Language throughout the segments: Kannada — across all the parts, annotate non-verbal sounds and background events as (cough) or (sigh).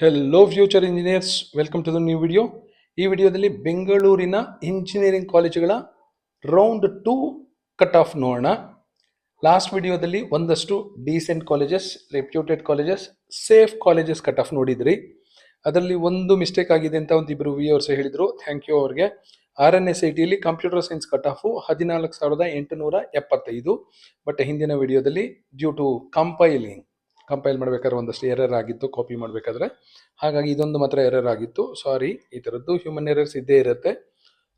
Hello future engineers welcome to the new video ಈ ವಿಡಿಯೋದಲ್ಲಿ ಬೆಂಗಳೂರಿನ ಇಂಜಿನಿಯರಿಂಗ್ ಕಾಲೇಜುಗಳ ರೌಂಡ್ ಟೂ ಕಟ್ ಆಫ್ ನೋಡೋಣ. ಲಾಸ್ಟ್ ವಿಡಿಯೋದಲ್ಲಿ ಒಂದಷ್ಟು decent colleges reputed colleges safe colleges cut off ನೋಡಿದ್ರಿ. ಅದರಲ್ಲಿ ಒಂದು ಮಿಸ್ಟೇಕ್ ಆಗಿದೆ ಅಂತ ಒಂದಿಬ್ಬರು ವ್ಯೂವರ್ಸ್ ಹೇಳಿದರು. ಥ್ಯಾಂಕ್ ಯು ಅವ್ರಿಗೆ. ಆರ್ ಎನ್ ಎಸ್ ಐ ಟಿಯಲ್ಲಿ ಕಂಪ್ಯೂಟರ್ ಸೈನ್ಸ್ ಕಟ್ ಆಫು ಹದಿನಾಲ್ಕು ಸಾವಿರದ ಎಂಟುನೂರ ಎಪ್ಪತ್ತೈದು. ಬಟ್ ಹಿಂದಿನ ವಿಡಿಯೋದಲ್ಲಿ ಡ್ಯೂ ಟು ಕಂಪೈಲಿಂಗ್ ಕಂಪೈಲ್ ಮಾಡಬೇಕಾದ್ರೆ ಒಂದಷ್ಟು ಎರರ್ ಆಗಿತ್ತು ಕಾಪಿ ಮಾಡಬೇಕಾದ್ರೆ. ಹಾಗಾಗಿ ಇದೊಂದು ಮಾತ್ರ ಎರರ್ ಆಗಿತ್ತು. ಸಾರಿ ಈ ಥರದ್ದು ಹ್ಯೂಮನ್ ಎರರ್ಸ್ ಇದ್ದೇ ಇರುತ್ತೆ.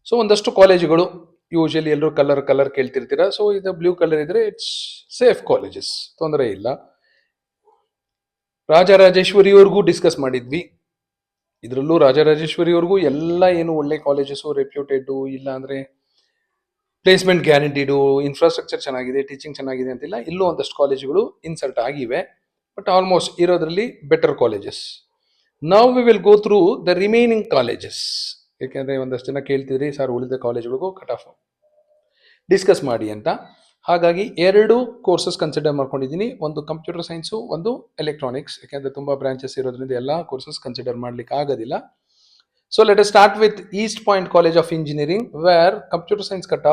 ಸೊ ಒಂದಷ್ಟು ಕಾಲೇಜುಗಳು ಯೂಶಲಿ ಎಲ್ಲರೂ ಕಲರ್ ಕಲರ್ ಕೇಳ್ತಿರ್ತೀರ. ಸೊ ಇದು ಬ್ಲೂ ಕಲರ್ ಇದ್ರೆ ಇಟ್ಸ್ ಸೇಫ್ ಕಾಲೇಜಸ್ ತೊಂದರೆ ಇಲ್ಲ. ರಾಜರಾಜೇಶ್ವರಿಯವ್ರಿಗೂ ಡಿಸ್ಕಸ್ ಮಾಡಿದ್ವಿ. ಇದರಲ್ಲೂ ರಾಜರಾಜೇಶ್ವರಿಯವ್ರಿಗೂ ಎಲ್ಲ ಏನು ಒಳ್ಳೆ ಕಾಲೇಜಸ್ಸು ರೆಪ್ಯೂಟೆಡ್ ಇಲ್ಲ ಪ್ಲೇಸ್ಮೆಂಟ್ ಗ್ಯಾರಂಟಿಡು ಇನ್ಫ್ರಾಸ್ಟ್ರಕ್ಚರ್ ಚೆನ್ನಾಗಿದೆ ಟೀಚಿಂಗ್ ಚೆನ್ನಾಗಿದೆ ಅಂತಿಲ್ಲ. ಇಲ್ಲೂ ಒಂದಷ್ಟು ಕಾಲೇಜುಗಳು ಇನ್ಸರ್ಟ್ ಆಗಿವೆ. ಬಟ್ ಆಲ್ಮೋಸ್ಟ್ ಇರೋದ್ರಲ್ಲಿ ಬೆಟರ್ ಕಾಲೇಜಸ್ ನಾವು we will go through the remaining colleges ಯಾಕೆಂದರೆ ಒಂದಷ್ಟು ಜನ ಕೇಳ್ತಿದ್ರಿ, ಸರ್, ಉಳಿದ ಕಾಲೇಜ್ಗಳಿಗೂ ಕಟ್ ಆಫ್ ಡಿಸ್ಕಸ್ ಮಾಡಿ ಅಂತ. ಹಾಗಾಗಿ ಎರಡು ಕೋರ್ಸಸ್ ಕನ್ಸಿಡರ್ ಮಾಡ್ಕೊಂಡಿದ್ದೀನಿ. ಒಂದು ಕಂಪ್ಯೂಟರ್ ಸೈನ್ಸು ಒಂದು ಎಲೆಕ್ಟ್ರಾನಿಕ್ಸ್ ಯಾಕೆಂದರೆ ತುಂಬ ಬ್ರಾಂಚಸ್ ಇರೋದ್ರಿಂದ ಎಲ್ಲ ಕೋರ್ಸಸ್ ಕನ್ಸಿಡರ್ ಮಾಡ್ಲಿಕ್ಕೆ ಆಗೋದಿಲ್ಲ.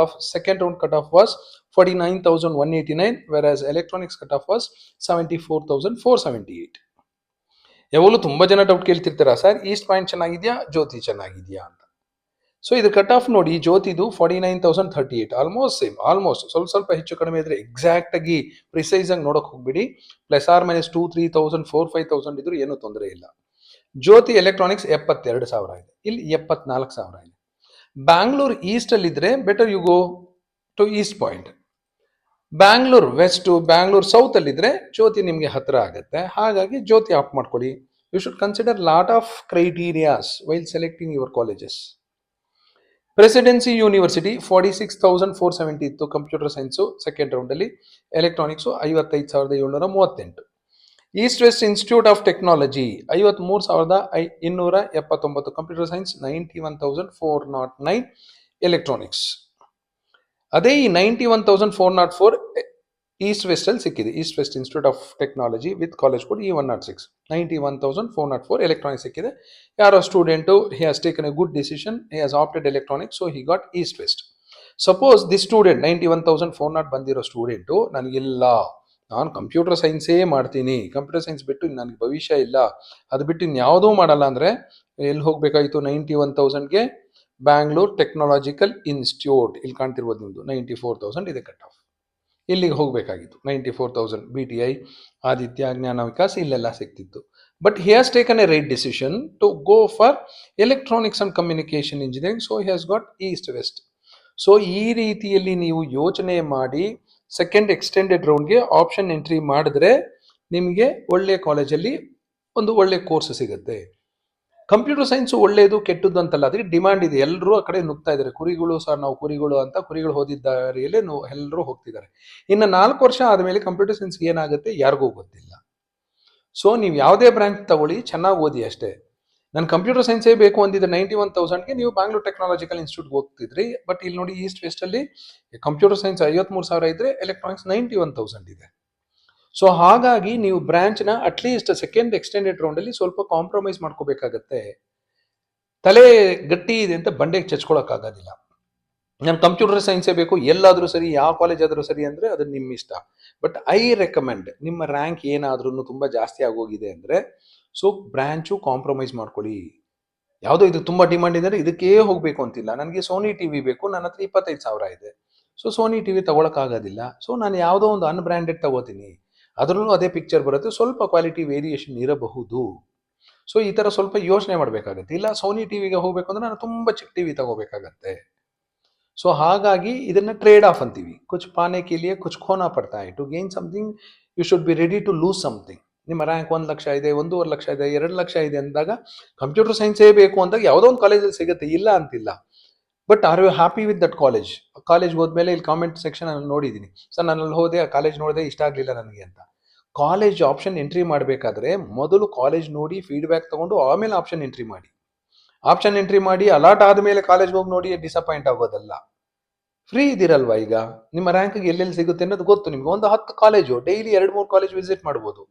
Of second round cut off was forty nine thousand one eighty nine whereas electronics cut off was seventy four thousand four seventy eight ಯಾವಾಗಲೂ ತುಂಬ ಜನ ಡೌಟ್ ಕೇಳ್ತಿರ್ತಾರ, ಸರ್ ಈಸ್ಟ್ ಪಾಯಿಂಟ್ ಚೆನ್ನಾಗಿದೆಯಾ ಜ್ಯೋತಿ ಚೆನ್ನಾಗಿದೆಯಾ? ಅಂತ. ಸೊ ಇದು ಕಟ್ ಆಫ್ ನೋಡಿ ಜ್ಯೋತಿದು forty nine thousand thirty eight almost same almost ಸ್ವಲ್ಪ ಸ್ವಲ್ಪ ಹೆಚ್ಚು ಕಡಿಮೆ ಇದ್ರೆ ಎಕ್ಸಾಕ್ಟ್ ಆಗಿ ಪ್ರಿಸೈಸ್ ಆಗಿ ನೋಡಕ್ ಹೋಗ್ಬಿಡಿ. Plus or minus two three thousand four five thousand ಇದ್ರು ಏನೂ ತೊಂದರೆ ಇಲ್ಲ. ಜ್ಯೋತಿ ಎಲೆಕ್ಟ್ರಾನಿಕ್ಸ್ ಎಪ್ಪತ್ತೆರಡು ಸಾವಿರ ಇದೆ. ಇಲ್ಲಿ ಎಪ್ಪತ್ನಾಲ್ಕು ಸಾವಿರ ಇದೆ. ಬ್ಯಾಂಗ್ಳೂರು ಈಸ್ಟ್ ಅಲ್ಲಿ ಇದ್ರೆ better you go to east point Bangalore west Bangalore ಸೌತಲ್ಲಿದ್ದರೆ Jyothi ನಿಮಗೆ ಹತ್ತಿರ ಆಗುತ್ತೆ. ಹಾಗಾಗಿ ಜ್ಯೋತಿ ಆಫ್ ಮಾಡ್ಕೊಳ್ಳಿ. You should consider lot of criterias while selecting your colleges presidency university forty six thousand four seventy ಇತ್ತು ಕಂಪ್ಯೂಟರ್ ಸೈನ್ಸು ಸೆಕೆಂಡ್ ರೌಂಡಲ್ಲಿ ಎಲೆಕ್ಟ್ರಾನಿಕ್ಸು ಐವತ್ತೈದು ಸಾವಿರದ ಏಳ್ನೂರ ಮೂವತ್ತೆಂಟು. East west institute of technology ಐವತ್ಮೂರು ಸಾವಿರದ ಐ, ಇನ್ನೂರ ಎಪ್ಪತ್ತೊಂಬತ್ತು. Computer science ninety one thousand four nought nine electronics ಅದೇ ಈ ninety one thousand four nought four east west ಅಲ್ಲಿ ಸಿಕ್ಕಿದೆ. East west institute of technology with college code E one nought six ninety one thousand four nought four electronics ಸಿಕ್ಕಿದೆ. ಯಾರೋ student he has taken a good decision he has opted electronics so he got east west suppose the student ninety one thousand four nought ಬಂದಿರೋ ಸ್ಟೂಡೆಂಟು ನನಗಿಲ್ಲ. ನಾನು ಕಂಪ್ಯೂಟರ್ ಸೈನ್ಸೇ ಮಾಡ್ತೀನಿ. ಕಂಪ್ಯೂಟರ್ ಸೈನ್ಸ್ ಬಿಟ್ಟು ನನಗೆ ಭವಿಷ್ಯ ಇಲ್ಲ. ಅದು ಬಿಟ್ಟು ಇನ್ಯಾವುದೂ ಮಾಡಲ್ಲ ಅಂದರೆ ಎಲ್ಲಿ ಹೋಗಬೇಕಾಯಿತು? ನೈಂಟಿ ಒನ್ ತೌಸಂಡ್ಗೆ ಬ್ಯಾಂಗ್ಳೂರ್ ಟೆಕ್ನಾಲಜಿಕಲ್ ಇನ್ಸ್ಟಿಟ್ಯೂಟ್ ಇಲ್ಲಿ ಕಾಣ್ತಿರ್ಬೋದು ನಿಮ್ಮದು ನೈಂಟಿ ಫೋರ್ ತೌಸಂಡ್ ಇದೆ ಕಟ್ ಆಫ್ ಇಲ್ಲಿಗೆ ಹೋಗಬೇಕಾಗಿತ್ತು. Ninety four thousand B T I Aditya Gnana Vikas ಇಲ್ಲೆಲ್ಲ ಸಿಗ್ತಿತ್ತು. But he has taken a right decision to go for electronics and communication engineering so he has got east west so ಈ ರೀತಿಯಲ್ಲಿ ನೀವು ಯೋಚನೆ ಮಾಡಿ ಸೆಕೆಂಡ್ ಎಕ್ಸ್ಟೆಂಡೆಡ್ ರೌಂಡ್ಗೆ ಆಪ್ಷನ್ ಎಂಟ್ರಿ ಮಾಡಿದ್ರೆ ನಿಮಗೆ ಒಳ್ಳೆಯ ಕಾಲೇಜಲ್ಲಿ ಒಂದು ಒಳ್ಳೆಯ ಕೋರ್ಸ್ ಸಿಗುತ್ತೆ. ಕಂಪ್ಯೂಟರ್ ಸೈನ್ಸ್ ಒಳ್ಳೆಯದು ಕೆಟ್ಟದ್ದು ಅಂತಲ್ಲ, ಅದಕ್ಕೆ ಡಿಮ್ಯಾಂಡ್ ಇದೆ. ಎಲ್ಲರೂ ಆ ಕಡೆ ನುಗ್ತಾ ಇದ್ದಾರೆ. ಕುರಿಗಳು ಸರ್ ನಾವು ಕುರಿಗಳು ಅಂತ ಕುರಿಗಳು ಹೋದಿದ್ದಾರೆಯಲ್ಲೇ ಎಲ್ಲರೂ ಹೋಗ್ತಿದ್ದಾರೆ. ಇನ್ನು ನಾಲ್ಕು ವರ್ಷ ಆದಮೇಲೆ ಕಂಪ್ಯೂಟರ್ ಸೈನ್ಸ್ ಏನಾಗುತ್ತೆ? ಯಾರಿಗೂ ಗೊತ್ತಿಲ್ಲ. ಸೊ ನೀವು ಯಾವುದೇ ಬ್ರ್ಯಾಂಚ್ ತಗೊಳ್ಳಿ, ಚೆನ್ನಾಗಿ ಓದಿ ಅಷ್ಟೇ. ನಾನು ಕಂಪ್ಯೂಟರ್ ಸೈನ್ಸೇ ಬೇಕು ಅಂದಿದ್ರೆ ನೈಂಟಿ ಒನ್ ತೌಸಂಡ್ಗೆ ನೀವು ಬ್ಯಾಂಗ್ಳೂರ್ ಟೆಕ್ನಾಲಜಿಕಲ್ ಇನ್ಸ್ಟಿಟ್ಯೂಟ್ಗೆ ಹೋಗ್ತಿದ್ರಿ. ಬಟ್ ಇಲ್ಲಿ ನೋಡಿ ಈಸ್ಟ್ ವೆಸ್ಟಲ್ಲಿ ಕಂಪ್ಯೂಟರ್ ಸೈನ್ಸ್ ಐವತ್ಮೂರು ಸಾವಿರ ಇದ್ರೆ ಎಲೆಕ್ಟ್ರಾನಿಕ್ಸ್ ನೈಂಟಿ ಒನ್ ತೌಸಂಡ್ ಇದೆ. ಸೊ ಹಾಗಾಗಿ ನೀವು ಬ್ರಾಂಚ್ನ ಅಟ್ಲೀಸ್ಟ್ ಸೆಕೆಂಡ್ ಎಕ್ಸ್ಟೆಂಡೆಡ್ ರೌಂಡಲ್ಲಿ ಸ್ವಲ್ಪ ಕಾಂಪ್ರಮೈಸ್ ಮಾಡ್ಕೋಬೇಕಾಗತ್ತೆ. ತಲೆ ಗಟ್ಟಿ ಇದೆ ಅಂತ ಬಂಡೆಗೆ ಚಚ್ಕೊಳಕ್ಕಾಗೋದಿಲ್ಲ ನಾನು ಕಂಪ್ಯೂಟರ್ ಸೈನ್ಸೇ ಬೇಕು, ಎಲ್ಲಾದರೂ ಸರಿ, ಯಾವ ಕಾಲೇಜ್ ಆದರೂ ಸರಿ ಅಂದರೆ ಅದು ನಿಮ್ಮ ಇಷ್ಟ ಬಟ್ ಐ ರೆಕಮೆಂಡ್ ನಿಮ್ಮ ರ್ಯಾಂಕ್ ಏನಾದ್ರೂ ತುಂಬ ಜಾಸ್ತಿ ಆಗೋಗಿದೆ ಅಂದರೆ ಸೊ ಬ್ರ್ಯಾಂಚು ಕಾಂಪ್ರಮೈಸ್ ಮಾಡ್ಕೊಳ್ಳಿ. ಯಾವುದೋ ಇದು ತುಂಬ ಡಿಮಾಂಡ್ ಇದೆ ಇದಕ್ಕೇ ಹೋಗಬೇಕು ಅಂತಿಲ್ಲ. ನನಗೆ ಸೋನಿ ಟಿ ವಿ ಬೇಕು, ನನ್ನ ಹತ್ರ ಇಪ್ಪತ್ತೈದು ಸಾವಿರ ಇದೆ. ಸೊ ಸೋನಿ ಟಿ ವಿ ತಗೊಳಕ್ಕಾಗೋದಿಲ್ಲ. ಸೊ ನಾನು ಯಾವುದೋ ಒಂದು ಅನ್ಬ್ರ್ಯಾಂಡೆಡ್ ತಗೋತೀನಿ. ಅದರಲ್ಲೂ ಅದೇ ಪಿಕ್ಚರ್ ಬರುತ್ತೆ. ಸ್ವಲ್ಪ ಕ್ವಾಲಿಟಿ ವೇರಿಯೇಷನ್ ಇರಬಹುದು. ಸೊ ಈ ಥರ ಸ್ವಲ್ಪ ಯೋಚನೆ ಮಾಡಬೇಕಾಗತ್ತೆ. ಇಲ್ಲ ಸೋನಿ ಟಿ ವಿಗೆ ಹೋಗಬೇಕು ಅಂದರೆ ನಾನು ತುಂಬ ಚಿಕ್ಕ ಟಿವಿ ತಗೋಬೇಕಾಗತ್ತೆ. ಸೊ ಹಾಗಾಗಿ ಇದನ್ನು ಟ್ರೇಡ್ ಆಫ್ ಅಂತೀವಿ. ಕುಚ್ ಪಾನೆ ಕೆ ಲಿಯೆ ಕುಚ್ ಖೋನಾ ಪಡ್ತಾ to gain something you should be ready to lose something ನಿಮ್ಮ ರ್ಯಾಂಕ್ ಒಂದು ಲಕ್ಷ ಇದೆ, ಒಂದೂವರೆ ಲಕ್ಷ ಇದೆ, ಎರಡು ಲಕ್ಷ ಇದೆ ಅಂದಾಗ ಕಂಪ್ಯೂಟರ್ ಸೈನ್ಸೇ ಬೇಕು ಅಂದಾಗ ಯಾವುದೋ ಒಂದು ಕಾಲೇಜಲ್ಲಿ ಸಿಗುತ್ತೆ, ಇಲ್ಲ ಅಂತಿಲ್ಲ. But are you happy with that college college ಹೋದ್ಮೇಲೆ ಇಲ್ಲಿ ಕಾಮೆಂಟ್ ಸೆಕ್ಷನ್ ನಾನು ನೋಡಿದ್ದೀನಿ ಸರ್ ನಾನು ಅಲ್ಲಿ ಹೋದೆ, ಆ ಕಾಲೇಜ್ ನೋಡಿದೆ ಇಷ್ಟ ಆಗಲಿಲ್ಲ ನನಗೆ ಅಂತ. ಕಾಲೇಜ್ ಆಪ್ಷನ್ ಎಂಟ್ರಿ ಮಾಡಬೇಕಾದ್ರೆ ಮೊದಲು ಕಾಲೇಜ್ ನೋಡಿ ಫೀಡ್ಬ್ಯಾಕ್ ತೊಗೊಂಡು ಆಮೇಲೆ ಆಪ್ಷನ್ ಎಂಟ್ರಿ ಮಾಡಿ. ಆಪ್ಷನ್ ಎಂಟ್ರಿ ಮಾಡಿ ಅಲಾಟ್ ಆದಮೇಲೆ ಕಾಲೇಜ್ ಹೋಗಿ ನೋಡಿ ಡಿಸಪಾಯಿಂಟ್ ಆಗೋದಲ್ಲ. ಫ್ರೀ ಇದಿರಲ್ವಾ ಈಗ? ನಿಮ್ಮ ರ್ಯಾಂಕ್ಗೆ ಎಲ್ಲೆಲ್ಲಿ ಸಿಗುತ್ತೆ ಅನ್ನೋದು ಗೊತ್ತು. ನಿಮ್ಗೆ ಒಂದು ಹತ್ತು ಕಾಲೇಜು ಡೈಲಿ ಎರಡು ಮೂರು ಕಾಲೇಜ್ ವಿಸಿಟ್ ಮಾಡ್ಬೋದು.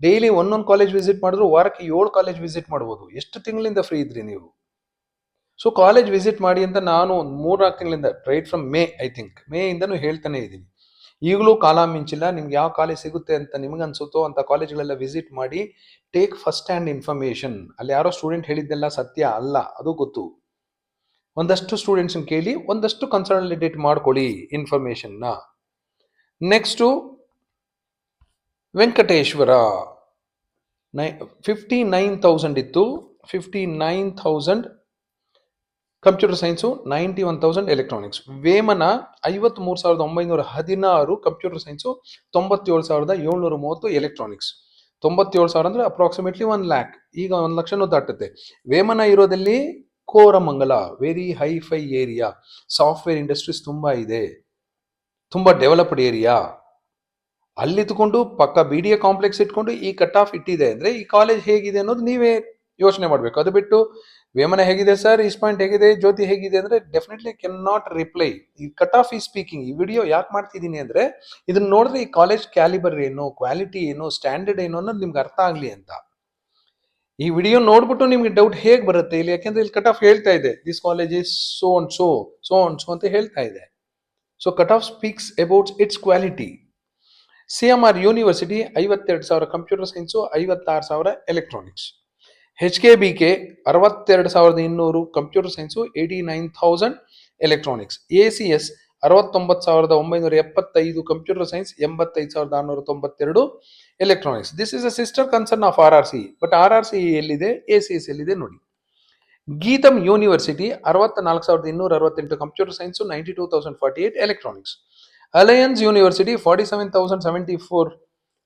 ಡೈಲಿ ಒಂದೊಂದು ಕಾಲೇಜ್ ವಿಸಿಟ್ ಮಾಡಿದ್ರು ವಾರಕ್ಕೆ ಏಳು ಕಾಲೇಜ್ ವಿಸಿಟ್ ಮಾಡ್ಬೋದು. ಎಷ್ಟು ತಿಂಗಳಿಂದ ಫ್ರೀ ಇದ್ರಿ ನೀವು? ಸೊ ಕಾಲೇಜ್ ವಿಸಿಟ್ ಮಾಡಿ ಅಂತ ನಾನು ಒಂದು ಮೂರ್ನಾಲ್ಕು ತಿಂಗಳಿಂದ right from May I think May ಇಂದನೂ ಹೇಳ್ತಾನೆ ಇದ್ದೀನಿ. ಈಗಲೂ ಕಾಲ ಮಿಂಚಿಲ್ಲ, ನಿಮ್ಗೆ ಯಾವ ಕಾಲೇಜ್ ಸಿಗುತ್ತೆ ಅಂತ ನಿಮ್ಗೆ ಅನ್ಸುತ್ತೋ ಅಂತ ಕಾಲೇಜ್ಗಳೆಲ್ಲ ವಿಸಿಟ್ ಮಾಡಿ ಟೇಕ್ ಫಸ್ಟ್ ಹ್ಯಾಂಡ್ ಇನ್ಫಾರ್ಮೇಶನ್ ಅಲ್ಲಿ ಯಾರೋ ಸ್ಟೂಡೆಂಟ್ ಹೇಳಿದ್ದೆಲ್ಲ ಸತ್ಯ ಅಲ್ಲ, ಅದು ಗೊತ್ತು. ಒಂದಷ್ಟು ಸ್ಟೂಡೆಂಟ್ಸ್ ಕೇಳಿ, ಒಂದಷ್ಟು ಕನ್ಸಲ್ಟೇಟ್ ಮಾಡ್ಕೊಳ್ಳಿ ಇನ್ಫಾರ್ಮೇಷನ್ನ ನೆಕ್ಸ್ಟು ವೆಂಕಟೇಶ್ವರ. ನೈ ಫಿಫ್ಟಿ ನೈನ್ ತೌಸಂಡ್ ಇತ್ತು. Fifty nine thousand computer science ninety one thousand electronics Vemana ಐವತ್ಮೂರು ಸಾವಿರದ ಒಂಬೈನೂರ ಹದಿನಾರು ಕಂಪ್ಯೂಟರ್ ಸೈನ್ಸು ತೊಂಬತ್ತೇಳು ಸಾವಿರದ ಏಳ್ನೂರ ಮೂವತ್ತು ಎಲೆಕ್ಟ್ರಾನಿಕ್ಸ್ ತೊಂಬತ್ತೇಳು ಸಾವಿರ ಅಂದ್ರೆ ಅಪ್ರಾಕ್ಸಿಮೇಟ್ಲಿ ಒನ್ ಲ್ಯಾಕ್ ಈಗ ಒಂದು ಲಕ್ಷನೂ ದಾಟುತ್ತೆ. Vemana ಇರೋದಲ್ಲಿ Koramangala very hi fi area software industries ತುಂಬ ಇದೆ. ತುಂಬ ಡೆವಲಪ್ಡ್ ಏರಿಯಾ ಅಲ್ಲಿ ತಗೊಂಡು ಪಕ್ಕ ಬಿ ಡಿ ಎ ಕಾಂಪ್ಲೆಕ್ಸ್ ಇಟ್ಕೊಂಡು ಈ ಕಟ್ ಆಫ್ ಇಟ್ಟಿದೆ ಅಂದ್ರೆ ಈ ಕಾಲೇಜ್ ಹೇಗಿದೆ ಅನ್ನೋದು ನೀವೇ ಯೋಚನೆ ಮಾಡಬೇಕು. ಅದು ಬಿಟ್ಟು ವೇಮನ ಹೇಗಿದೆ ಸರ್ ಈಸ್ ಪಾಯಿಂಟ್ ಹೇಗಿದೆ? ಜ್ಯೋತಿ ಹೇಗಿದೆ ಅಂದ್ರೆ ಡೆಫಿನೆಟ್ಲಿ ಕೆನ್ ನಾಟ್ ರಿಪ್ಲೈ ಈ ಕಟ್ ಆಫ್ ಈ ಸ್ಪೀಕಿಂಗ್ ಈ ವಿಡಿಯೋ ಯಾಕೆ ಮಾಡ್ತಿದ್ದೀನಿ ಅಂದ್ರೆ ಇದನ್ನ ನೋಡಿದ್ರೆ ಈ ಕಾಲೇಜ್ ಕ್ಯಾಲಿಬರ್ ಏನು ಕ್ವಾಲಿಟಿ ಏನು ಸ್ಟ್ಯಾಂಡರ್ಡ್ ಏನು ಅನ್ನೋದು ನಿಮ್ಗೆ ಅರ್ಥ ಆಗಲಿ ಅಂತ. ಈ ವಿಡಿಯೋ ನೋಡ್ಬಿಟ್ಟು ನಿಮ್ಗೆ ಡೌಟ್ ಹೇಗೆ ಬರುತ್ತೆ ಇಲ್ಲಿ? ಯಾಕೆಂದ್ರೆ ಇಲ್ಲಿ ಕಟ್ ಆಫ್ ಹೇಳ್ತಾ ಇದೆ. This college is so and so so and so ಅಂತ ಹೇಳ್ತಾ ಇದೆ. So cut off speaks about its quality C M R university ಐವತ್ತೆರಡು ಸಾವಿರ ಕಂಪ್ಯೂಟರ್ ಸೈನ್ಸು ಐವತ್ತಾರು ಸಾವಿರ electronics H K B K ಅರವತ್ತೆರಡು ಸಾವಿರದ ಇನ್ನೂರು computer science eighty nine thousand electronics A C S ಅರವತ್ತೊಂಬತ್ತು ಸಾವಿರದ ಒಂಬೈನೂರ ಎಪ್ಪತ್ತೈದು ಕಂಪ್ಯೂಟರ್ ಸೈನ್ಸ್ ಎಂಬತ್ತೈದು ಸಾವಿರದ ಆರುನೂರ ತೊಂಬತ್ತೆರಡು electronics this is a sister concern of R R C but R R C ಎಲ್ಲಿದೆ? ಎ ಸಿ ಎಸ್ ಎಲ್ಲಿದೆ ನೋಡಿ. ಗೀತಮ್ ಯೂನಿವರ್ಸಿಟಿ ಅರವತ್ತ ನಾಲ್ಕು ಸಾವಿರದ ಇನ್ನೂರ ಅರವತ್ತೆಂಟು computer science ninety two thousand forty eight electronics alliance university forty seven thousand seventy four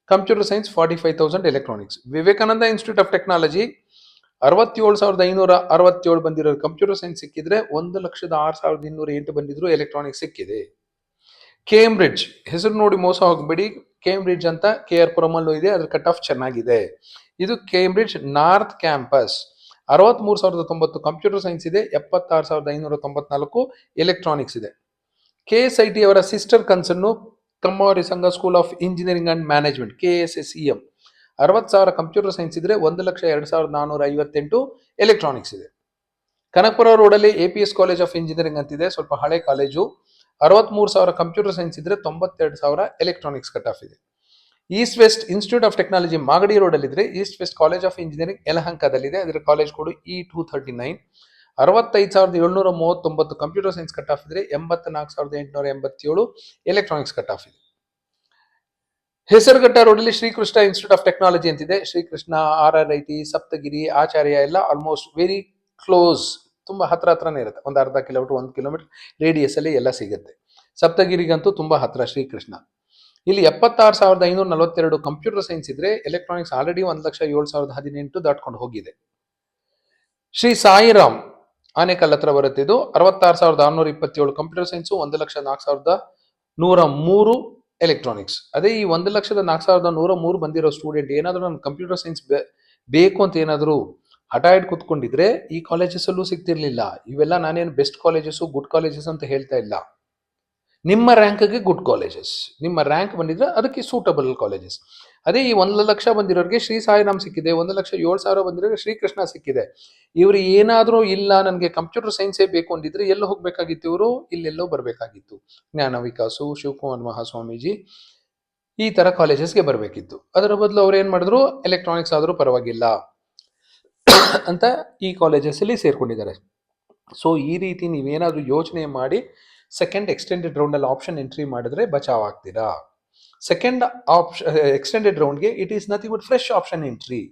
computer science forty five thousand electronics Vivekananda institute of technology ಅರವತ್ತೇಳು ಸಾವಿರದ ಐನೂರ ಅರವತ್ತೇಳು ಬಂದಿರೋ ಕಂಪ್ಯೂಟರ್ ಸೈನ್ಸ್ ಸಿಕ್ಕಿದ್ರೆ ಒಂದು ಲಕ್ಷದ ಆರು ಸಾವಿರದ ಇನ್ನೂರ ಎಂಟು ಬಂದಿದ್ರು ಎಲೆಕ್ಟ್ರಾನಿಕ್ಸ್ ಸಿಕ್ಕಿದೆ ಕೇಂಬ್ರಿಡ್ಜ್ ಹೆಸರು ನೋಡಿ ಮೋಸ ಹೋಗಬೇಡಿ ಕೇಂಬ್ರಿಡ್ಜ್ ಅಂತ ಕೆ ಆರ್ ಪುರಮಲ್ಲೂ ಇದೆ ಅದ್ರ ಕಟ್ ಆಫ್ ಚೆನ್ನಾಗಿದೆ ಇದು ಕೇಂಬ್ರಿಡ್ಜ್ ನಾರ್ತ್ ಕ್ಯಾಂಪಸ್ ಅರವತ್ಮೂರು ಸಾವಿರದ ತೊಂಬತ್ತು ಕಂಪ್ಯೂಟರ್ ಸೈನ್ಸ್ ಇದೆ ಎಪ್ಪತ್ತಾರು ಸಾವಿರದ ಐನೂರ ತೊಂಬತ್ನಾಲ್ಕು ಎಲೆಕ್ಟ್ರಾನಿಕ್ಸ್ ಇದೆ ಕೆ ಎಸ್ ಐ ಟಿ ಅವರ sister concern Kammari Sangha school of engineering and management K S S E M ಅರವತ್ತು ಸಾವಿರ ಕಂಪ್ಯೂಟರ್ ಸೈನ್ಸ್ ಇದ್ರೆ ಒಂದು ಲಕ್ಷ ಎರಡು ಸಾವಿರದ ನಾನ್ನೂರ ಐವತ್ತೆಂಟು ಎಲೆಕ್ಟ್ರಾನಿಕ್ಸ್ ಇದೆ. ಕನಕಪುರ ರೋಡಲ್ಲಿ A P S college of engineering ಅಂತಿದೆ, ಸ್ವಲ್ಪ ಹಳೆ ಕಾಲೇಜು ಅರವತ್ಮೂರು ಸಾವಿರ ಕಂಪ್ಯೂಟರ್ ಸೈನ್ಸ್ ಇದ್ರೆ ತೊಂಬತ್ತೆರಡು ಸಾವಿರ ಎಲೆಕ್ಟ್ರಾನಿಕ್ಸ್ ಕಟ್ ಆಫ್ ಇದೆ. East west institute of technology Magadi ರೋಡಲ್ಲಿ ಇದ್ರೆ east west college of engineering ಯಲಹಂಕದಲ್ಲಿದೆ, ಅದರ college code E two thirty nine ಅರವತ್ತೈದು ಸಾವಿರದ ಏಳ್ನೂರ ಮೂವತ್ತೊಂಬತ್ತು ಕಂಪ್ಯೂಟರ್ ಸೈನ್ಸ್ ಕಟ್ ಆಫ್ ಇದ್ರೆ ಎಂಬತ್ನಾಲ್ಕು ಸಾವಿರದ ಎಂಟುನೂರ ಎಂಬತ್ತೇಳು ಎಲೆಕ್ಟ್ರಾನಿಕ್ಸ್ ಕಟ್ ಆಫ್ ಇದೆ. ಹೆಸರುಘಟ್ಟ ರೋಡಲ್ಲಿ ಶ್ರೀಕೃಷ್ಣ ಇನ್ಸ್ಟಿಟ್ಯೂಟ್ ಆಫ್ ಟೆಕ್ನಾಲಜಿ ಅಂತಿದೆ. Srikrishna, R R I T, Sapthagiri, Acharya ಎಲ್ಲ ಆಲ್ಮೋಸ್ಟ್ ವೆರಿ ಕ್ಲೋಸ್ ತುಂಬಾ ಹತ್ರ ಹತ್ರನೇ ಇರುತ್ತೆ. ಒಂದು ಅರ್ಧ ಕಿಲೋಮೀಟರ್ ಒಂದು ಕಿಲೋಮೀಟರ್ ರೇಡಿಯಸ್ ಅಲ್ಲಿ ಎಲ್ಲ ಸಿಗುತ್ತೆ. ಸಪ್ತಗಿರಿಗಂತೂ ತುಂಬಾ ಹತ್ರ ಶ್ರೀಕೃಷ್ಣ. ಇಲ್ಲಿ ಎಪ್ಪತ್ತಾರು ಸಾವಿರದ ಐನೂರ ನಲವತ್ತೆರಡು ಕಂಪ್ಯೂಟರ್ ಸೈನ್ಸ್ ಇದ್ರೆ ಎಲೆಕ್ಟ್ರಾನಿಕ್ಸ್ ಆಲ್ರೆಡಿ ಒಂದು ಲಕ್ಷ ಏಳು ಸಾವಿರದ ಹದಿನೆಂಟು ದಾಟ್ಕೊಂಡು ಹೋಗಿದೆ. ಶ್ರೀ ಸಾಯಿರಾಮ್ ಆನೆಕಲ್ ಹತ್ರ ಇದು. ಅರವತ್ತಾರು ಸಾವಿರದ ಆರುನೂರ ಇಪ್ಪತ್ತೇಳು ಕಂಪ್ಯೂಟರ್ ಸೈನ್ಸು, ಒಂದು ಲಕ್ಷ ನಾಲ್ಕು ಸಾವಿರದ ನೂರ ಮೂರು ಎಲೆಕ್ಟ್ರಾನಿಕ್ಸ್. ಅದೇ ಈ ಒಂದು ಲಕ್ಷದ ನಾಲ್ಕು ಸಾವಿರದ ನೂರ ಮೂರು ಬಂದಿರೋ ಸ್ಟೂಡೆಂಟ್ ಏನಾದರೂ ನಾನು ಕಂಪ್ಯೂಟರ್ ಸೈನ್ಸ್ ಬೇಕು ಅಂತ ಏನಾದರೂ ಹಠ ಹಿಡ್ ಕೂತ್ಕೊಂಡಿದ್ರೆ ಈ ಕಾಲೇಜಸ್ಸಲ್ಲೂ ಸಿಗ್ತಿರ್ಲಿಲ್ಲ. ಇವೆಲ್ಲ ನಾನೇನು ಬೆಸ್ಟ್ ಕಾಲೇಜಸ್ಸು, ಗುಡ್ ಕಾಲೇಜಸ್ ಅಂತ ಹೇಳ್ತಾ ಇಲ್ಲ. ನಿಮ್ಮ ರ್ಯಾಂಕ್ಗೆ ಗುಡ್ ಕಾಲೇಜಸ್. ನಿಮ್ಮ ರ್ಯಾಂಕ್ ಬಂದಿದ್ರೆ ಅದಕ್ಕೆ ಸೂಟಬಲ್ ಕಾಲೇಜಸ್. ಅದೇ ಈ ಒಂದು ಲಕ್ಷ ಬಂದಿರೋರಿಗೆ ಶ್ರೀ ಸಾಯಿರಾಮ್ ಸಿಕ್ಕಿದೆ, ಒಂದು ಲಕ್ಷ ಏಳು ಸಾವಿರ ಬಂದಿರೋರಿಗೆ ಶ್ರೀಕೃಷ್ಣ ಸಿಕ್ಕಿದೆ. ಇವರು ಏನಾದರೂ ಇಲ್ಲ, ನನಗೆ ಕಂಪ್ಯೂಟರ್ ಸೈನ್ಸೇ ಬೇಕು ಅಂದಿದ್ರೆ ಎಲ್ಲೋ ಹೋಗ್ಬೇಕಾಗಿತ್ತು ಇವರು, ಇಲ್ಲೆಲ್ಲೋ ಬರಬೇಕಾಗಿತ್ತು. ಜ್ಞಾನ ವಿಕಾಸು ಶಿವಕುಮಾರ್ ಮಹಾಸ್ವಾಮೀಜಿ ಈ ಥರ ಕಾಲೇಜಸ್ಗೆ ಬರಬೇಕಿತ್ತು. ಅದರ ಬದಲು ಅವ್ರು ಏನು ಮಾಡಿದ್ರು ಎಲೆಕ್ಟ್ರಾನಿಕ್ಸ್ ಆದರೂ ಪರವಾಗಿಲ್ಲ (coughs) ಅಂತ ಈ ಕಾಲೇಜಸ್ಸಲ್ಲಿ ಸೇರ್ಕೊಂಡಿದ್ದಾರೆ. ಸೊ ಈ ರೀತಿ ನೀವೇನಾದರೂ ಯೋಚನೆ ಮಾಡಿ ಸೆಕೆಂಡ್ ಎಕ್ಸ್ಟೆಂಡೆಡ್ ರೌಂಡಲ್ಲಿ ಆಪ್ಷನ್ ಎಂಟ್ರಿ ಮಾಡಿದ್ರೆ ಬಚಾವ್ ಆಗ್ತೀರಾ? Second option extended ರೌಂಡ್ಗೆ it is nothing but fresh option entry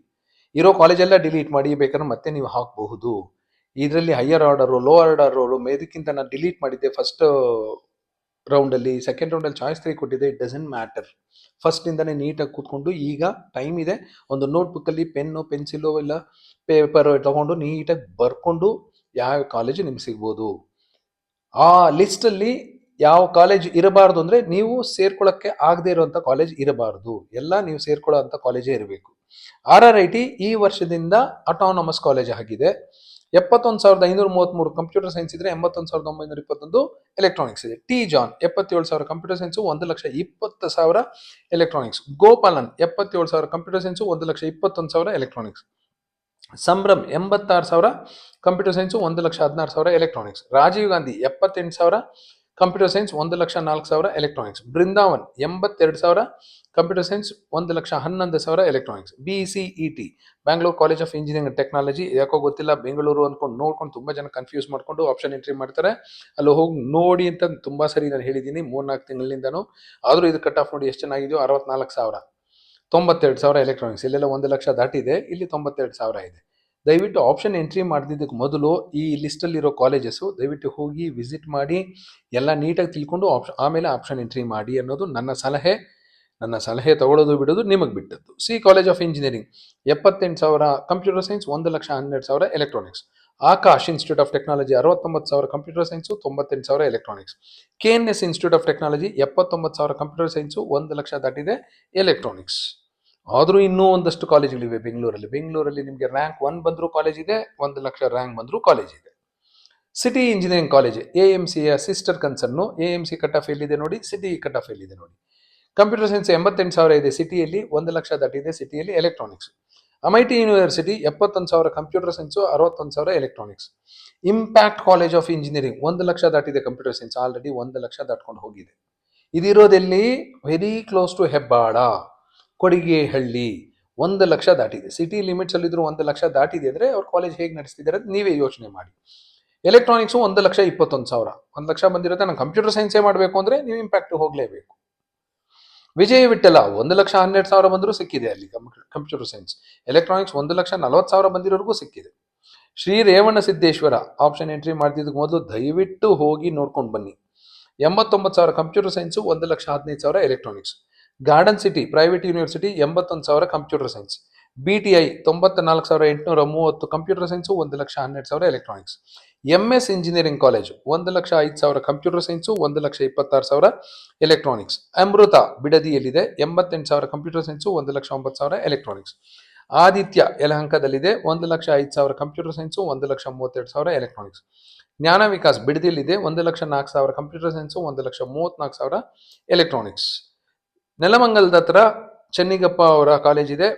ಇರೋ ಕಾಲೇಜೆಲ್ಲ ಡಿಲೀಟ್ ಮಾಡಿ, ಬೇಕಾದ್ರೆ ಮತ್ತೆ ನೀವು ಹಾಕಬಹುದು. ಇದರಲ್ಲಿ ಹೈಯರ್ ಆರ್ಡರು ಲೋ ಆರ್ಡರ್ ಮೇದಕ್ಕಿಂತ ನಾನು ಡಿಲೀಟ್ ಮಾಡಿದ್ದೆ ಫಸ್ಟ್ ರೌಂಡಲ್ಲಿ ಸೆಕೆಂಡ್ ರೌಂಡಲ್ಲಿ ಚಾಯ್ಸ್ ತ್ರೀ ಕೊಟ್ಟಿದ್ದೆ ಇಟ್ ಡಸೆಂಟ್ ಮ್ಯಾಟರ್ ಫಸ್ಟಿಂದನೇ ನೀಟಾಗಿ ಕೂತ್ಕೊಂಡು ಈಗ ಟೈಮ್ ಇದೆ. ಒಂದು ನೋಟ್ಬುಕ್ಕಲ್ಲಿ ಪೆನ್ನು ಪೆನ್ಸಿಲು ಇಲ್ಲ ಪೇಪರ್ ತಗೊಂಡು ನೀಟಾಗಿ ಬರ್ಕೊಂಡು ಯಾವ ಕಾಲೇಜು ನಿಮ್ಗೆ ಸಿಗ್ಬೋದು. ಆ ಲಿಸ್ಟಲ್ಲಿ ಯಾವ ಕಾಲೇಜ್ ಇರಬಾರ್ದು ಅಂದ್ರೆ ನೀವು ಸೇರ್ಕೊಳ್ಳೋಕ್ಕೆ ಆಗದೆ ಇರುವಂತ ಕಾಲೇಜ್ ಇರಬಾರ್ದು. ಎಲ್ಲ ನೀವು ಸೇರ್ಕೊಳ್ಳೋ ಅಂತ ಕಾಲೇಜೇ ಇರಬೇಕು. ಆರ್ ಆರ್ ಐ ಟಿ ಈ ವರ್ಷದಿಂದ ಅಟಾನಮಸ್ ಕಾಲೇಜ್ ಆಗಿದೆ. ಎಪ್ಪತ್ತೊಂದು ಸಾವಿರದ ಐನೂರ ಮೂವತ್ಮೂರು ಕಂಪ್ಯೂಟರ್ ಸೈನ್ಸ್ ಇದ್ರೆ ಎಂಬತ್ತೊಂದು ಸಾವಿರದ ಒಂಬೈನೂರ ಇಪ್ಪತ್ತೊಂದು ಎಲೆಕ್ಟ್ರಾನಿಕ್ಸ್ ಇದೆ. ಟಿ ಜಾನ್ ಎಪ್ಪತ್ತೇಳು ಸಾವಿರ ಕಂಪ್ಯೂಟರ್ ಸೈನ್ಸು ಒಂದು ಲಕ್ಷ ಇಪ್ಪತ್ತು ಸಾವಿರ ಎಲೆಕ್ಟ್ರಾನಿಕ್ಸ್ ಗೋಪಾಲನ್ ಎಪ್ಪತ್ತೇಳು ಸಾವಿರ ಕಂಪ್ಯೂಟರ್ ಸೈನ್ಸು ಒಂದು ಲಕ್ಷ ಇಪ್ಪತ್ತೊಂದು ಸಾವಿರ ಎಲೆಕ್ಟ್ರಾನಿಕ್ಸ್ ಸಂಭ್ರಮ್ ಎಂಬತ್ತಾರು ಸಾವಿರ ಕಂಪ್ಯೂಟರ್ ಸೈನ್ಸು ಒಂದು ಲಕ್ಷ ಹದಿನಾರು ಸಾವಿರ ಎಲೆಕ್ಟ್ರಾನಿಕ್ಸ್ ರಾಜೀವ್ ಗಾಂಧಿ, ಎಪ್ಪತ್ತೆಂಟು ಸಾವಿರ ಕಂಪ್ಯೂಟರ್ ಸೈನ್ಸ್ ಒಂದು ಲಕ್ಷ ನಾಲ್ಕು ಸಾವಿರ ಎಲೆಕ್ಟ್ರಾನಿಕ್ಸ್ ಬೃಂದಾವನ್, ಎಂಬತ್ತೆರಡು ಸಾವಿರ. ಕಂಪ್ಯೂಟರ್ ಸೈನ್ಸ್ ಒಂದು ಲಕ್ಷ ಹನ್ನೊಂದು ಸಾವಿರ electronics B C E T Bangalore college of engineering and technology ಯಾಕೋ ಗೊತ್ತಿಲ್ಲ, ಬೆಂಗಳೂರು ಅಂದ್ಕೊಂಡು ನೋಡ್ಕೊಂಡು ತುಂಬ ಜನ ಕನ್ಫ್ಯೂಸ್ ಮಾಡಿಕೊಂಡು ಆಪ್ಷನ್ ಎಂಟ್ರಿ ಮಾಡ್ತಾರೆ. ಅಲ್ಲಿ ಹೋಗಿ ನೋಡಿ ಅಂತ ತುಂಬ ಸರಿ ನಾನು ಹೇಳಿದ್ದೀನಿ, ಮೂರ್ನಾಲ್ಕು ತಿಂಗಳಿಂದನೂ. ಆದರೂ ಇದು ಕಟ್ ಆಫ್ ನೋಡಿ ಎಷ್ಟು ಚೆನ್ನಾಗಿದೆಯೋ, ಅರವತ್ನಾಲ್ಕು ಸಾವಿರ. ತೊಂಬತ್ತೆರಡು ಸಾವಿರ ಎಲೆಕ್ಟ್ರಾನಿಕ್ಸ್ ಇಲ್ಲೆಲ್ಲ ಒಂದು ಲಕ್ಷ ದಾಟಿದೆ, ಇಲ್ಲಿ ತೊಂಬತ್ತೆರಡು ಸಾವಿರ ಇದೆ. ದಯವಿಟ್ಟು ಆಪ್ಷನ್ ಎಂಟ್ರಿ ಮಾಡ್ದಿದ್ದಕ್ಕೆ ಮೊದಲು ಈ ಲಿಸ್ಟಲ್ಲಿರೋ ಕಾಲೇಜಸ್ಸು ದಯವಿಟ್ಟು ಹೋಗಿ ವಿಸಿಟ್ ಮಾಡಿ, ಎಲ್ಲ ನೀಟಾಗಿ ತಿಳ್ಕೊಂಡು ಆಪ್ಷನ್ ಆಮೇಲೆ ಆಪ್ಷನ್ ಎಂಟ್ರಿ ಮಾಡಿ ಅನ್ನೋದು ನನ್ನ ಸಲಹೆ. ನನ್ನ ಸಲಹೆ ತಗೊಳ್ಳೋದು ಬಿಡೋದು ನಿಮಗೆ ಬಿಟ್ಟದ್ದು. ಸಿ ಕಾಲೇಜ್ ಆಫ್ ಇಂಜಿನಿಯರಿಂಗ್ ಎಪ್ಪತ್ತೆಂಟು ಸಾವಿರ ಕಂಪ್ಯೂಟರ್ ಸೈನ್ಸ್ ಒಂದು ಲಕ್ಷ ಹನ್ನೆರಡು ಸಾವಿರ electronics Akash institute of technology ಅರವತ್ತೊಂಬತ್ತು ಸಾವಿರ ಕಂಪ್ಯೂಟರ್ ಸೈನ್ಸು ತೊಂಬತ್ತೆಂಟು ಸಾವಿರ electronics K N S institute of technology ಎಪ್ಪತ್ತೊಂಬತ್ತು ಸಾವಿರ ಕಂಪ್ಯೂಟರ್ ಸೈನ್ಸು ಒಂದು ಲಕ್ಷ ದಾಟಿದೆ ಎಲೆಕ್ಟ್ರಾನಿಕ್ಸ್ ಆದರೂ ಇನ್ನೂ ಒಂದಷ್ಟು ಕಾಲೇಜುಗಳಿವೆ ಬೆಂಗಳೂರಲ್ಲಿ. ಬೆಂಗಳೂರಲ್ಲಿ ನಿಮಗೆ ರ್ಯಾಂಕ್ ಒನ್ ಬಂದರೂ ಕಾಲೇಜ್ ಇದೆ, ಒಂದು ಲಕ್ಷ ರ್ಯಾಂಕ್ ಬಂದರೂ ಕಾಲೇಜ್ ಇದೆ. City engineering college A M ಸಿಯ sister concern A M C cut off ಎಲ್ಲಿದೆ ನೋಡಿ ಸಿಟಿ ಕಟ್ ಆಫ್ ಎಲ್ಲಿದೆ ನೋಡಿ. ಕಂಪ್ಯೂಟರ್ ಸೈನ್ಸ್ ಎಂಬತ್ತೆಂಟು ಸಾವಿರ ಇದೆ ಸಿಟಿಯಲ್ಲಿ ಒಂದು ಲಕ್ಷ ದಾಟಿದೆ ಸಿಟಿಯಲ್ಲಿ ಎಲೆಕ್ಟ್ರಾನಿಕ್ಸ್ ಟಿ ಯೂನಿವರ್ಸಿಟಿ ಎಪ್ಪತ್ತೊಂದು ಸಾವಿರ ಕಂಪ್ಯೂಟರ್ ಸೈನ್ಸು ಅರವತ್ತೊಂದು ಸಾವಿರ electronics impact college of engineering ಒಂದು ಲಕ್ಷ ದಾಟಿದೆ ಕಂಪ್ಯೂಟರ್ ಸೈನ್ಸ್ ಆಲ್ರೆಡಿ ಒಂದು ಲಕ್ಷ ದಾಟ್ಕೊಂಡು ಹೋಗಿದೆ. ಇದಿರೋದೆಲ್ಲಿ very close to Hebbal Kodigehalli ಒಂದು ಲಕ್ಷ ದಾಟಿದೆ. ಸಿಟಿ ಲಿಮಿಟ್ಸ್ ಅಲ್ಲಿದ್ರು ಒಂದು ಲಕ್ಷ ದಾಟಿದೆ ಅಂದ್ರೆ ಅವ್ರ ಕಾಲೇಜ್ ಹೇಗೆ ನಡೆಸ್ತಿದ್ದಾರೆ ಅಂತ ನೀವೇ ಯೋಚನೆ ಮಾಡಿ. ಎಲೆಕ್ಟ್ರಾನಿಕ್ಸು ಒಂದು ಲಕ್ಷ ಇಪ್ಪತ್ತೊಂದು ಸಾವಿರ. ಒಂದು ಲಕ್ಷ ಬಂದಿರುತ್ತೆ, ನಾನು ಕಂಪ್ಯೂಟರ್ ಸೈನ್ಸೇ ಮಾಡಬೇಕು ಅಂದ್ರೆ ನೀವು ಇಂಪ್ಯಾಕ್ಟ್ ಹೋಗಲೇಬೇಕು. ವಿಜಯ ವಿಠಲ ಒಂದು ಲಕ್ಷ ಹನ್ನೆರಡು ಸಾವಿರ ಬಂದರೂ ಸಿಕ್ಕಿದೆ ಅಲ್ಲಿ ಕಂಪ್ಯೂಟರ್ ಸೈನ್ಸ್ ಎಲೆಕ್ಟ್ರಾನಿಕ್ಸ್ ಒಂದು ಲಕ್ಷ ನಲವತ್ತು ಸಾವಿರ ಬಂದಿರೋರ್ಗೂ ಸಿಕ್ಕಿದೆ. ಶ್ರೀ ರೇವಣ ಸಿದ್ದೇಶ್ವರ ಆಪ್ಷನ್ ಎಂಟ್ರಿ ಮಾಡ್ತಿದ್ದಕ್ಕೆ ಮೊದಲು ದಯವಿಟ್ಟು ಹೋಗಿ ನೋಡ್ಕೊಂಡು ಬನ್ನಿ. ಎಂಬತ್ತೊಂಬತ್ತು ಸಾವಿರ ಕಂಪ್ಯೂಟರ್ ಸೈನ್ಸು ಒಂದು ಲಕ್ಷ ಹದಿನೈದು ಸಾವಿರ electronics garden city private university ಎಂಬತ್ತೊಂದು ಸಾವಿರ computer science B T I ತೊಂಬತ್ತ ನಾಲ್ಕು ಸಾವಿರ ಎಂಟುನೂರ ಮೂವತ್ತು ಕಂಪ್ಯೂಟರ್ ಸೈನ್ಸು ಒಂದು ಲಕ್ಷ ಹನ್ನೆರಡು ಸಾವಿರ electronics M S engineering college ಒಂದು ಲಕ್ಷ ಐದು ಸಾವಿರ ಕಂಪ್ಯೂಟರ್ ಸೈನ್ಸು ಒಂದು ಲಕ್ಷ ಇಪ್ಪತ್ತಾರು ಸಾವಿರ ಎಲೆಕ್ಟ್ರಾನಿಕ್ಸ್ ಅಮೃತ ಬಿಡದಿಯಲ್ಲಿದೆ, ಎಂಬತ್ತೆಂಟು ಸಾವಿರ ಕಂಪ್ಯೂಟರ್ ಸೈನ್ಸು ಒಂದು ಲಕ್ಷ ಒಂಬತ್ತು ಸಾವಿರ ಎಲೆಕ್ಟ್ರಾನಿಕ್ಸ್ ಆದಿತ್ಯ ಯಲಹಂಕದಲ್ಲಿದೆ, ಒಂದು ಲಕ್ಷ ಐದು ಸಾವಿರ ಕಂಪ್ಯೂಟರ್ ಸೈನ್ಸು ಒಂದು ಲಕ್ಷ ಮೂವತ್ತೆರಡು ಸಾವಿರ ಎಲೆಕ್ಟ್ರಾನಿಕ್ಸ್ ಜ್ಞಾನ ವಿಕಾಸ್ ಬಿಡದಿಯಲ್ಲಿದೆ, ಒಂದು ಲಕ್ಷ ನಾಲ್ಕು ಸಾವಿರ ಕಂಪ್ಯೂಟರ್ ಸೈನ್ಸು ಒಂದು ಲಕ್ಷ ಮೂವತ್ತ್ನಾಲ್ಕು ಸಾವಿರ ಎಲೆಕ್ಟ್ರಾನಿಕ್ಸ್ ನೆಲಮಂಗಲದ ಹತ್ರ ಚೆನ್ನಿಗಪ್ಪ ಅವರ ಕಾಲೇಜ್ ಇದೆ.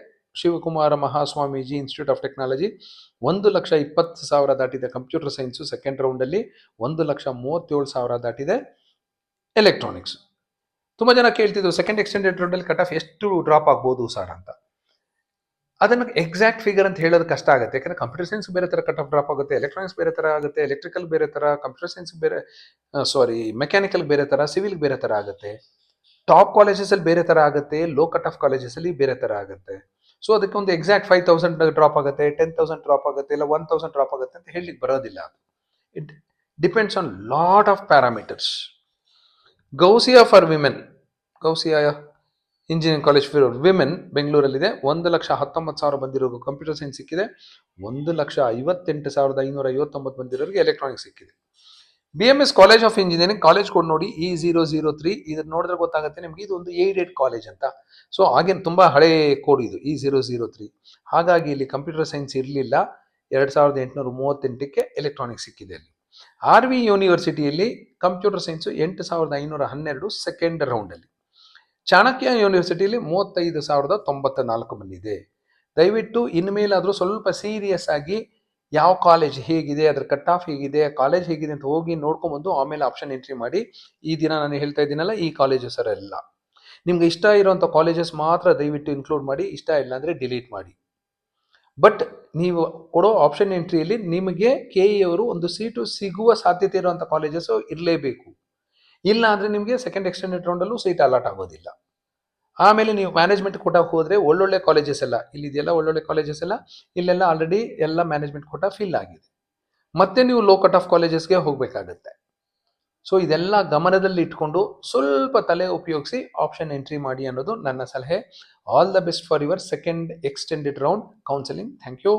Shivakumara Mahaswamiji institute of technology ಒಂದು ಲಕ್ಷ ಇಪ್ಪತ್ತು ಸಾವಿರ ದಾಟಿದೆ. ಕಂಪ್ಯೂಟರ್ ಸೈನ್ಸು ಸೆಕೆಂಡ್ ರೌಂಡಲ್ಲಿ ಒಂದು ಲಕ್ಷ ಮೂವತ್ತೇಳು ಸಾವಿರ ದಾಟಿದೆ. ಎಲೆಕ್ಟ್ರಾನಿಕ್ಸ್ ತುಂಬ ಜನ ಕೇಳ್ತಿದ್ರು ಸೆಕೆಂಡ್ ಎಕ್ಸ್ಟೆಂಡೆಡ್ ರೌಂಡಲ್ಲಿ ಕಟ್ ಆಫ್ ಎಷ್ಟು ಡ್ರಾಪ್ ಆಗ್ಬೋದು ಸರ್ ಅಂತ. ಅದನ್ನು ಎಕ್ಸಾಕ್ಟ್ ಫಿಗರ್ ಅಂತ ಹೇಳೋದು ಕಷ್ಟ ಆಗುತ್ತೆ. ಯಾಕಂದ್ರೆ ಕಂಪ್ಯೂಟರ್ ಸೈನ್ಸ್ ಬೇರೆ ಥರ ಕಟ್ ಆಫ್ ಡ್ರಾಪ್ ಆಗುತ್ತೆ ಎಲೆಕ್ಟ್ರಾನಿಕ್ಸ್ ಬೇರೆ ಥರ ಆಗುತ್ತೆ ಎಲೆಕ್ಟ್ರಿಕಲ್ ಬೇರೆ ಥರ ಕಂಪ್ಯೂಟರ್ ಸೈನ್ಸ್ ಬೇರೆ ಸಾರಿ ಮೆಕ್ಯಾನಿಕಲ್ ಬೇರೆ ಥರ ಸಿವಿಲ್ ಬೇರೆ ಥರ ಆಗುತ್ತೆ. ಟಾಪ್ ಕಾಲೇಜಸ್ ಅಲ್ಲಿ ಬೇರೆ ತರ ಆಗುತ್ತೆ, ಲೋ ಕಟ್ ಆಫ್ ಕಾಲೇಜಸ್ ಅಲ್ಲಿ ಬೇರೆ ತರ ಆಗುತ್ತೆ. ಸೊ ಅದಕ್ಕೆ ಒಂದು ಎಕ್ಸಾಕ್ಟ್ ಫೈವ್ ತೌಸಂಡ್ ಡ್ರಾಪ್ ಆಗುತ್ತೆ ಟೆನ್ ತೌಸಂಡ್ ಡ್ರಾಪ್ ಆಗುತ್ತೆ, ಇಲ್ಲ ಒನ್ ತೌಸಂಡ್ ಡ್ರಾಪ್ ಆಗುತ್ತೆ ಅಂತ ಹೇಳಲಿಕ್ಕೆ ಬರೋದಿಲ್ಲ it depends on lot of parameters Gousia for women Gousia engineering college for women ಬೆಂಗಳೂರಲ್ಲಿದೆ. ಒಂದು ಲಕ್ಷ ಹತ್ತೊಂಬತ್ತು ಸಾವಿರ ಬಂದಿರೋ ಕಂಪ್ಯೂಟರ್ ಸೈನ್ಸ್ ಸಿಕ್ಕಿದೆ. ಒಂದು ಲಕ್ಷ ಐವತ್ತೆಂಟು ಸಾವಿರದ ಐನೂರ ಐವತ್ತೊಂಬತ್ತು ಬಂದಿರೋರಿಗೆ ಎಲೆಕ್ಟ್ರಾನಿಕ್ಸ್ ಸಿಕ್ಕಿದೆ. B M S college of engineering college code ನೋಡಿ ಇ ಜೀರೋ ಜೀರೋ ತ್ರೀ ಇದನ್ನ ನೋಡಿದ್ರೆ ಗೊತ್ತಾಗುತ್ತೆ ನಿಮ್ಗೆ, ಇದು ಒಂದು ಏಡೆಡ್ ಕಾಲೇಜ್ ಅಂತ. ಸೊ ಹಾಗೇನು ತುಂಬ ಹಳೆ ಕೋಡ್ ಇದು ಇ ಜೀರೋ ಜೀರೋ ತ್ರೀ ಹಾಗಾಗಿ ಇಲ್ಲಿ ಕಂಪ್ಯೂಟರ್ ಸೈನ್ಸ್ ಇರಲಿಲ್ಲ. ಎರಡು ಸಾವಿರದ ಎಂಟುನೂರ ಮೂವತ್ತೆಂಟಕ್ಕೆ ಎಲೆಕ್ಟ್ರಾನಿಕ್ಸ್ ಸಿಕ್ಕಿದೆ ಅಲ್ಲಿ ಆರ್ ವಿ ಯೂನಿವರ್ಸಿಟಿಯಲ್ಲಿ ಕಂಪ್ಯೂಟರ್ ಸೈನ್ಸ್ ಎಂಟು ಸಾವಿರದ ಐನೂರ ಹನ್ನೆರಡು ಸೆಕೆಂಡ್ ರೌಂಡಲ್ಲಿ ಚಾಣಕ್ಯ ಯೂನಿವರ್ಸಿಟಿಯಲ್ಲಿ ಮೂವತ್ತೈದು ಸಾವಿರದ ತೊಂಬತ್ತ ನಾಲ್ಕು ಬಂದಿದೆ. ದಯವಿಟ್ಟು ಇನ್ಮೇಲಾದರೂ ಸ್ವಲ್ಪ ಸೀರಿಯಸ್ ಆಗಿ ಯಾವ ಕಾಲೇಜ್ ಹೇಗಿದೆ, ಅದ್ರ ಕಟ್ ಆಫ್ ಹೇಗಿದೆ ಕಾಲೇಜ್ ಹೇಗಿದೆ ಅಂತ ಹೋಗಿ ನೋಡ್ಕೊಂಬಂದು ಆಮೇಲೆ ಆಪ್ಷನ್ ಎಂಟ್ರಿ ಮಾಡಿ ಈ ದಿನ ನಾನು ಹೇಳ್ತಾ ಇದ್ದೀನಲ್ಲ, ಈ ಕಾಲೇಜಸ್ ಎಲ್ಲ. ನಿಮ್ಗೆ ಇಷ್ಟ ಇರುವಂಥ ಕಾಲೇಜಸ್ ಮಾತ್ರ ದಯವಿಟ್ಟು ಇನ್ಕ್ಲೂಡ್ ಮಾಡಿ, ಇಷ್ಟ ಇಲ್ಲ ಅಂದರೆ ಡಿಲೀಟ್ ಮಾಡಿ. ಬಟ್ ನೀವು ಕೊಡೋ ಆಪ್ಷನ್ ಎಂಟ್ರಿಯಲ್ಲಿ ನಿಮಗೆ ಕೆ ಇ ಅವರು ಒಂದು ಸೀಟು ಸಿಗುವ ಸಾಧ್ಯತೆ ಇರುವಂಥ ಕಾಲೇಜಸ್ ಇರಲೇಬೇಕು. ಇಲ್ಲ ಅಂದರೆ ನಿಮಗೆ ಸೆಕೆಂಡ್ ಎಕ್ಸ್ಟೆಂಡೆಡ್ ರೌಂಡಲ್ಲೂ ಸೀಟ್ ಅಲಾಟ್ ಆಗೋದಿಲ್ಲ. ಆಮೇಲೆ ನೀವು ಮ್ಯಾನೇಜ್ಮೆಂಟ್ ಕೋಟ ಹೋದರೆ ಒಳ್ಳೊಳ್ಳೆ ಕಾಲೇಜಸ್ ಎಲ್ಲ, ಇಲ್ಲಿದೆಯಲ್ಲ ಒಳ್ಳೊಳ್ಳೆ ಕಾಲೇಜಸ್ ಎಲ್ಲ, ಇಲ್ಲೆಲ್ಲ ಆಲ್ರೆಡಿ ಎಲ್ಲ ಮ್ಯಾನೇಜ್ಮೆಂಟ್ ಕೋಟ ಫಿಲ್ ಆಗಿದೆ. ಮತ್ತೆ ನೀವು ಲೋ ಕಟ್ ಆಫ್ ಕಾಲೇಜಸ್ಗೆ ಹೋಗಬೇಕಾಗತ್ತೆ. ಸೊ ಇದೆಲ್ಲ ಗಮನದಲ್ಲಿ ಇಟ್ಕೊಂಡು ಸ್ವಲ್ಪ ತಲೆ ಉಪಯೋಗಿಸಿ ಆಪ್ಷನ್ ಎಂಟ್ರಿ ಮಾಡಿ ಅನ್ನೋದು ನನ್ನ ಸಲಹೆ. All the best for your second extended round counselling thank you